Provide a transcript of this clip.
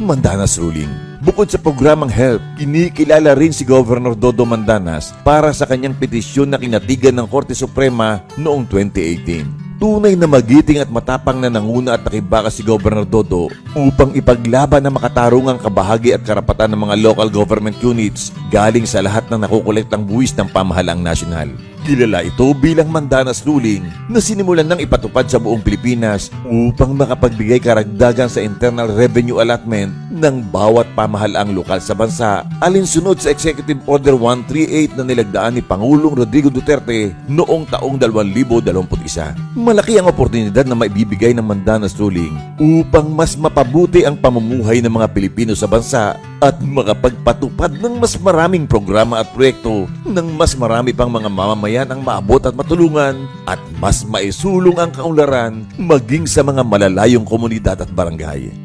Mandanas Ruling. Bukod sa programang HELP, kinikilala rin si Governor Dodo Mandanas para sa kanyang petisyon na kinatigan ng Korte Suprema noong 2018. Tunay na magiting at matapang na nanguna at nakibaka si Governor Dodo upang ipaglaban na makatarungang kabahagi at karapatan ng mga local government units galing sa lahat ng nakukolektang buwis ng pamahalang nasyonal. Kilala ito bilang Mandanas Ruling na sinimulan ng ipatupad sa buong Pilipinas upang makapagbigay karagdagan sa internal revenue allotment ng bawat pamahalaang lokal sa bansa alinsunod sa Executive Order 138 na nilagdaan ni Pangulong Rodrigo Duterte noong taong 2021. Malaki ang oportunidad na maibibigay ng Mandanas Ruling upang mas mapabuti ang pamumuhay ng mga Pilipino sa bansa at makapagpatupad ng mas maraming programa at proyekto ng mas marami pang mga mamamayan ang maabot at matulungan at mas maisulong ang kaunlaran maging sa mga malalayong komunidad at barangay.